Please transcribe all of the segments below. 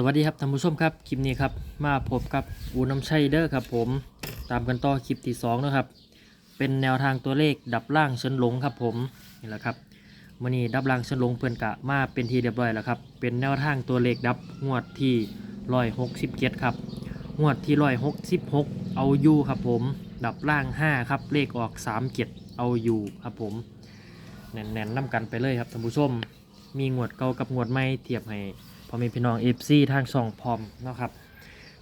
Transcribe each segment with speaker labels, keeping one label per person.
Speaker 1: สวัสดีครับท่านผู้ชมครับคลิปนี้ครับมาพบกับอูน้ำชัยเด้อครับผมตามกันต่อคลิปที่สองนะครับเป็นแนวทางตัวเลขดับล่างเชิญหลงครับผมนี่แหละครับมื่อนี้ดับล่างเชิญหลงเพื่อนกะมาเป็นทีเรียบร้อยแล้วครับเป็นแนวทางตัวเลขดับงวดที่ร้อยหกสิบเจ็ดครับงวดที่ร้อยหกสิบหกเอาอยู่ครับผมดับล่างห้าครับเลขออกสามเจ็ดเอาอยู่ครับผมแน่นๆน้ำกันไปเลยครับท่านผู้ชมมีงวดเก่ากับงวดใหม่เทียบให้ พอมีพี่น้องเอฟซีทางช่องพร้อมนะครับ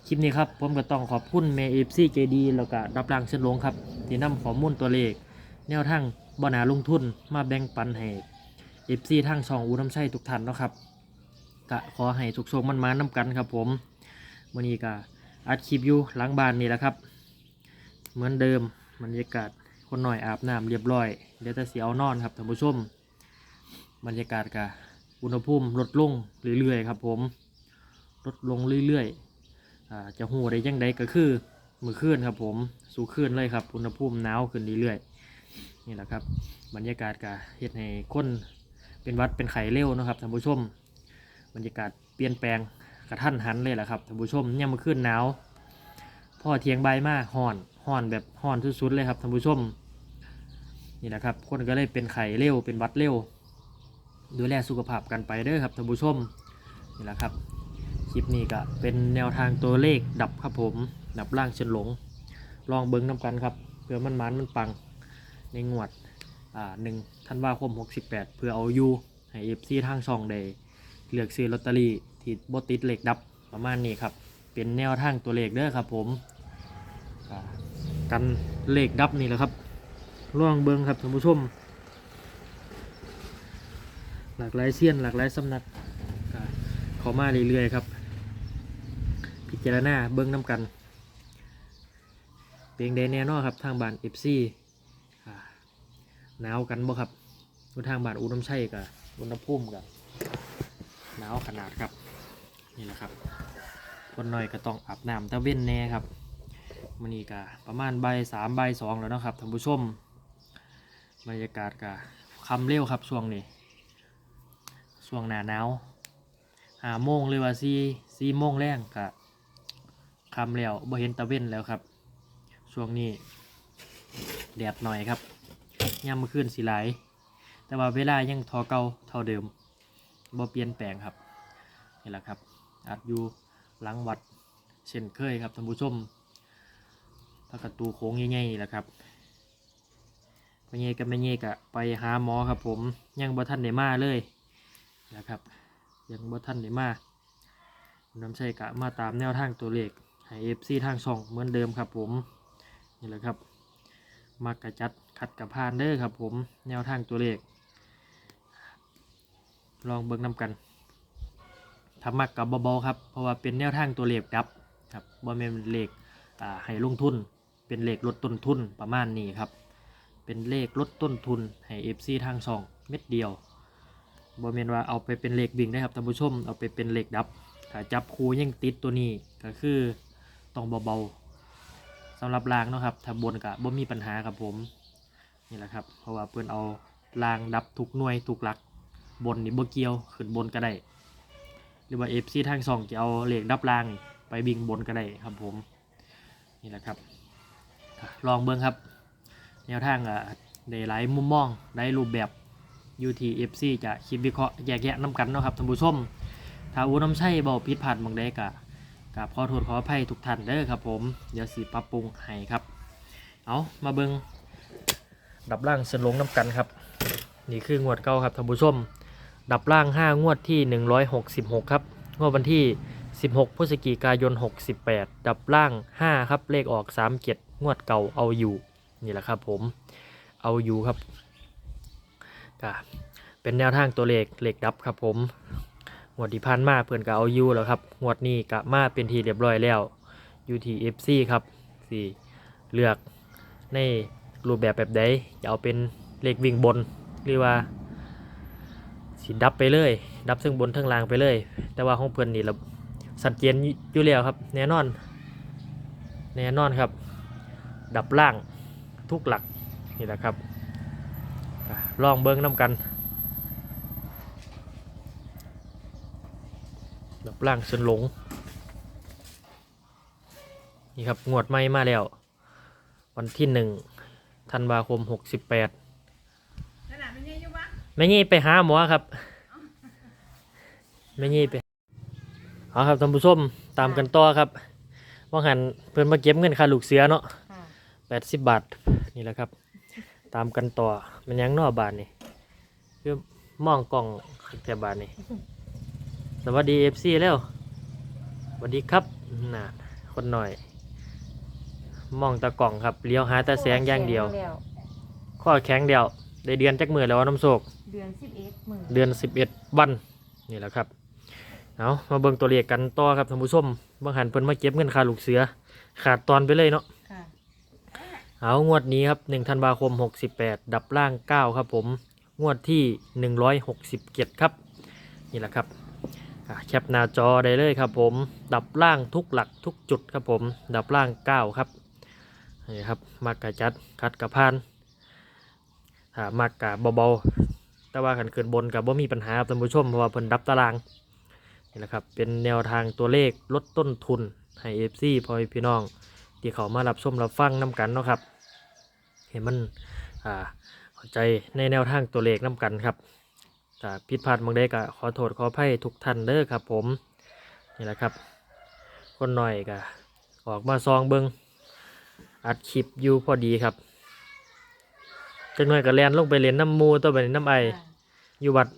Speaker 1: คลิปนี้ครับผมก็ต้องขอบคุณเมย์เอฟซีใจดีแล้วก็รับรางเชิญลงครับที่นำข้อมูลตัวเลข แนวทางบนาลงทุนมาแบ่งปันให้เอฟซีทางช่องอูน้ำชัยทุกท่านนะครับก็ขอให้ทุกโชคมันมาน้ำกันครับผมวันนี้ก็อัดคลิปอยู่หลังบ้านนี่แหละครับ เหมือนเดิมบรรยากาศคนหน่อยอาบน้ำเรียบร้อยเดี๋ยวจะเสียเอานอนครับท่านผู้ชมบรรยากาศกะ อุณหภูมิลดลงเรื่อยๆครับผมลดลงเรื่อยๆจะหูได้ยังไดก็คือมือคืนครับผมสู่คืนเลยครับ อุณหภูมิหนาวขึ้นเรื่อยๆนี่แหละครับ บรรยากาศกะเฮ็ดให้คนเป็นวัดเป็นไข้เร็วนะครับท่านผู้ชม บรรยากาศเปลี่ยนแปลงกระทันหันเลยแหละครับท่านผู้ชมเนี่ยมือคืนหนาวพ่อเทียงใบมากห่อนห่อนแบบห่อนสุดๆเลยครับท่านผู้ชมนี่แหละครับ คนก็เลยเป็นไข้เร็วเป็นวัดเร็ว ดูแลสุขภาพกันไปเด้อครับท่านผู้ชมนี่แหละครับคลิปนี้ก็เป็นแนวทางตัวเลขดับครับผมดับล่างเฉินหลง ลองเบิ้งน้ำกันครับเพื่อมันมันมันปังในงวดอ่าหนึ่งธันว่าคม 68 เพื่อเอาอยู่ให้เอฟซีทางช่องได้เลือกซื้อลอตเตอรี่ที่บติดเหลขดับประมาณนี้ครับ เป็นแนวทางตัวเลขเด้อครับผมอ่ากันเลขดับนี่แหละครับลองเบิ้งครับท่านผู้ชม หลากหลายเซียน หลากหลายสำนักเขามาเรื่อยๆครับ พิจารณาเบิ้งน้ำกันเพียงใดแน่นอนครับ ทางบ้านเอฟซีหนาวกันบ่ครับดูทางบ้านอุดมชัยกับอุณหภูมิกับหนาวขนาดครับ นี่แหละครับคนหน่อยก็ต้องอาบน้ำตะเว้นแน่ครับมันนี้ก็ประมาณใบสามใบสองแล้วนะครับท่านผู้ชมบรรยากาศก็คำเร็วครับช่วงนี้ ช่วงหน้าหนาวหาโมงเลยว่าซีซีโมงแรงกะคำแล้วบ่เห็นตะเว้นแล้วครับ ช่วงนี้แดดหน่อยครับยามมื้อคืนสีไหลาย แต่ว่าเวลายังทอเก่าเท่าเดิมบ่เปลี่ยนแปลงครับนี่แหละครับอัดอยู่หลังวัดเช่นเคยครับท่านผู้ชมพระกระตูโค้งใหญ่ๆนี่แหละครับพ่อเยกับแม่เยกะไปหาหมอครับผมยังบ่ทันได้มาเลย นะครับ ยังบ่ท่านได้มาน้ำใช้กะมาตามแนวทางตัวเลขให้เอฟซีทางช่องเหมือนเดิมครับผมนี่แหละครับมักกระจัดขัดกับพานเด้อครับผมแนวทางตัวเลข ลองเบิ่งนำกันถ้ามักกับเบาครับเพราะว่าเป็นแนวทางตัวเลขดับครับบ่แม่นเลขให้ลงทุน เป็นเลขลดต้นทุนประมาณนี้ครับ เป็นเลขลดต้นทุนให้เอฟซีทางช่องเม็ดเดียว บอเมนว่าเอาไปเป็นเหล็กบิ่งได้ครับท่านผู้ชมเอาไปเป็นเหล็กดับถ้าจับคูยังติดตัวนี้ก็คือต้องเบาๆสำหรับรางเนาะครับถ้าบนกะบ่มีปัญหาครับผมนี่แหละครับ เพราะว่าเพื่อนเอารางดับทุกหน่วยทุกหลัก บนนี่บ่เกี่ยวขึ้นบนก็ได้ หรือว่าเอฟซีทางสองจะเอาเหล็กดับรางไปบิ่งบนก็ได้ครับผมนี่แหละครับลองเบิ้งครับ แนวทางอะได้หลายมุมมองได้รูปแบบ UTFC จะคิดวิเคราะห์แยกแยะน้ำกันเนาะครับท่านผู้ชมถ้าอูน้ำใช่เบาผิดพลาดบางใดกะกะขอโทษขออภัยทุกท่านเด้อครับผมเดี๋ยวสิปรับปรุงให้ครับ เอามาเบิงดับล่างสลงน้ำกันครับ นี่คืองวดเก่าครับท่านผู้ชม ดับล่าง 5 งวดที่ 166 ครับ งวดวันที่ 16 พฤศจิกายน 68 ดับล่าง 5 ครับ เลขออก 37 งวดเก่าเอาอยู่ นี่แหละครับผม เอาอยู่ครับ ก็เป็นแนวทางตัวเลขเลขดับครับผมงวดที่ผ่านมาเพื่อนก็เอาอยู่แล้วครับงวดนี้ก็มาเป็นทีเรียบร้อยแล้วอยู่ที่ FC ครับสี่เลือกในรูปแบบแบบใดจะเอาเป็นเลขวิ่งบนหรือว่าสิดับไปเลย ดับซึ่งบนทั้งล่างไปเลย แต่ว่าของเพื่อนนี่เราสัดเจนอยู่แล้วครับ แน่นอน แน่นอนครับ ดับล่างทุกหลักนี่แหละครับ ลองเบิ้งน้ำกันดับล่างเส้นหลง นี่ครับ งวดไม่มาแล้ว วันที่หนึ่งธันวาคมหกสิบแปด
Speaker 2: นั่นน่ะไม่ใช่ยุบะ
Speaker 1: ไม่งี้ไปหาหมอครับ ไม่งี้ไปเอาครับท่านผู้ชมตามกันต่อครับว่าหันเพิ่นมาเก็บเงินค่าลูกเสือเนาะ
Speaker 2: ค่ะ
Speaker 1: แปดสิบบาท นี่แหละครับ ตามกันต่อ มันยังนอกบาทนี่คือมองกล่องแถบบาทนี่สวัสดีเอฟซีแล้วสวัสดีครับน่ะคนหน่อย มองตะกล่องครับเลี้ยวหาตาแสงอย่างเดียว
Speaker 2: แล้ว
Speaker 1: ข้อแข็งเดียว ได้เดือนจักมือแล้วน้ำโศก
Speaker 2: เดือนสิบเอ็ดหมื่น
Speaker 1: เดือนสิบเอ็ดวันนี่แหละครับเอามาเบิ่งตัวเลขกันต่อครับท่านผู้ชมบางหันเพิ่นมาเก็บเงินค่าลูกเสือ ขาดตอนไปเลยเนาะ
Speaker 2: ค่ะ
Speaker 1: เอางวดนี้ครับ1ธันวาคม 68 ดับล่าง 9 ครับผมงวดที่ 167 ครับ นี่แหละครับแคปหน้าจอได้เลยครับผม ดับล่างทุกหลักทุกจุดครับผม ดับล่าง 9 ครับนี่ครับมากกะจัดคัดกะพานถ้ามากกะเบาๆ แต่ว่าขันเกินบนกับว่ามีปัญหาครับท่านผู้ชมเพราะว่าเพิ่นดับตารางนี่แหละครับเป็นแนวทางตัวเลขลดต้นทุนให้เอฟซีพ่อพี่น้อง ที่เขามารับชมรับฟังน้กันเนาะครับ เห็นมันอ่าเข้าใจในแนวทางตัวเลขน้กันครับถ้าผิดพลาดบางใดก็ขอโทษขออภัยทุกท่านเด้อครับ ผมนี่แหละครับ คนหน่อยก็ออกมาซองเบิงอัดคลิปอยู่พอดีครับจังหน่อยก็แลนลงไปเล่นน้ำหมูตัวไปน้ำไอ
Speaker 2: ค่ะ
Speaker 1: อยู่วัด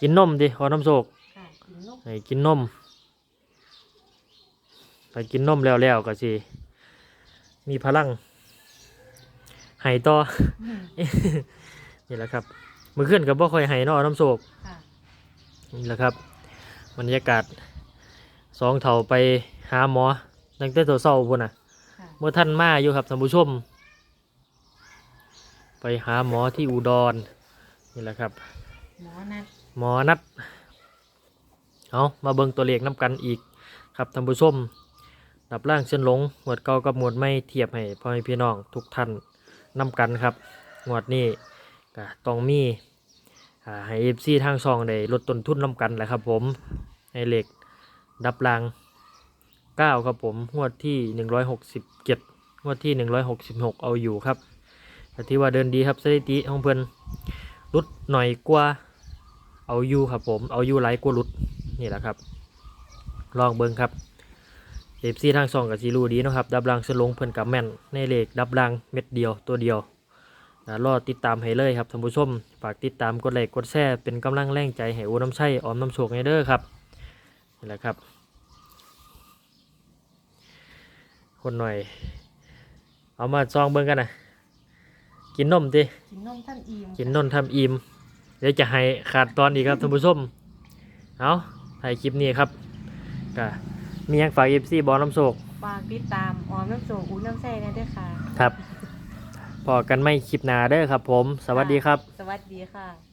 Speaker 1: กินนมดิขอน้ำโศก
Speaker 2: ค่ะกินนก
Speaker 1: ให้กินนม ไปกินนมแล้วแล้วก็สิมีพลังให้ต่อ
Speaker 2: อืม
Speaker 1: นี่แหละครับมือขึ้นกับบ่ค่อยให้เนอน้ำโศก
Speaker 2: ค่ะ
Speaker 1: นี่แหละครับบรรยากาศสองเถาไปหาหมอตั้งแต่ตัวเศร้าพุ่นน่ะ
Speaker 2: ค่ะ
Speaker 1: เมื่อท่านมาอยู่ครับท่านผู้ชม ไปหาหมอที่อุดรนี่แหละครับ
Speaker 2: หมอนัด
Speaker 1: หมอนัดเอามาเบิ่งตัวเลขน้ำกันอีกครับท่านผู้ชม ดับล่างเส้นหลงหมวดเก่ากับหมวดไม่เทียบให้พ่อแม่พี่น้องทุกท่านนำกันครับหมวดนี้ก็ต้องมีให้เอฟซีทางซองได้ลดต้นทุนนำกันแหละครับผมให้เหล็กดับล่าง9ครับผมงวดที่ 167งวดที่ 166 เอาอยู่ครับแต่ที่ว่าเดินดีครับสถิติของเพิ่อนรุดหน่อยกว่าเอาอยู่ครับผมเอาอยู่ไลกว่าลุดนี่แหละครับ ลองเบิ่งครับ เอฟซีทางสองกับซีรูดีเนาะครับ ดับรังสลงเพิ่นกับแม่น ในเลขดับรังเม็ดเดียวตัวเดียวนะรอติดตามให้เลยครับท่านผู้ชม ฝากติดตามกดไลค์กดแชร์เป็นกำลังแรงใจให้โอน้ำใช่ออมน้ำโชคให้เด้อครับนี่แหละครับ คนหน่อย เอามาซองเบิ่งกันนะกินนมติ
Speaker 2: กินนมท่านอิ่ม
Speaker 1: กินนนทำอิ่มเดี๋ยวจะให้ขาดตอนอีกครับท่านผู้ชมเอาถ่ายคลิปนี้ครับก็ มีหยังฝากเอฟซีบอลน้ำโศก
Speaker 2: ฝากติดตามออมน้ำโสอูน้ำแซ่นะด้วยค่ะ
Speaker 1: ครับพอกันไม่คลิปหนาเด้อครับผม สวัสดีครับ
Speaker 2: สวัสดีค่ะ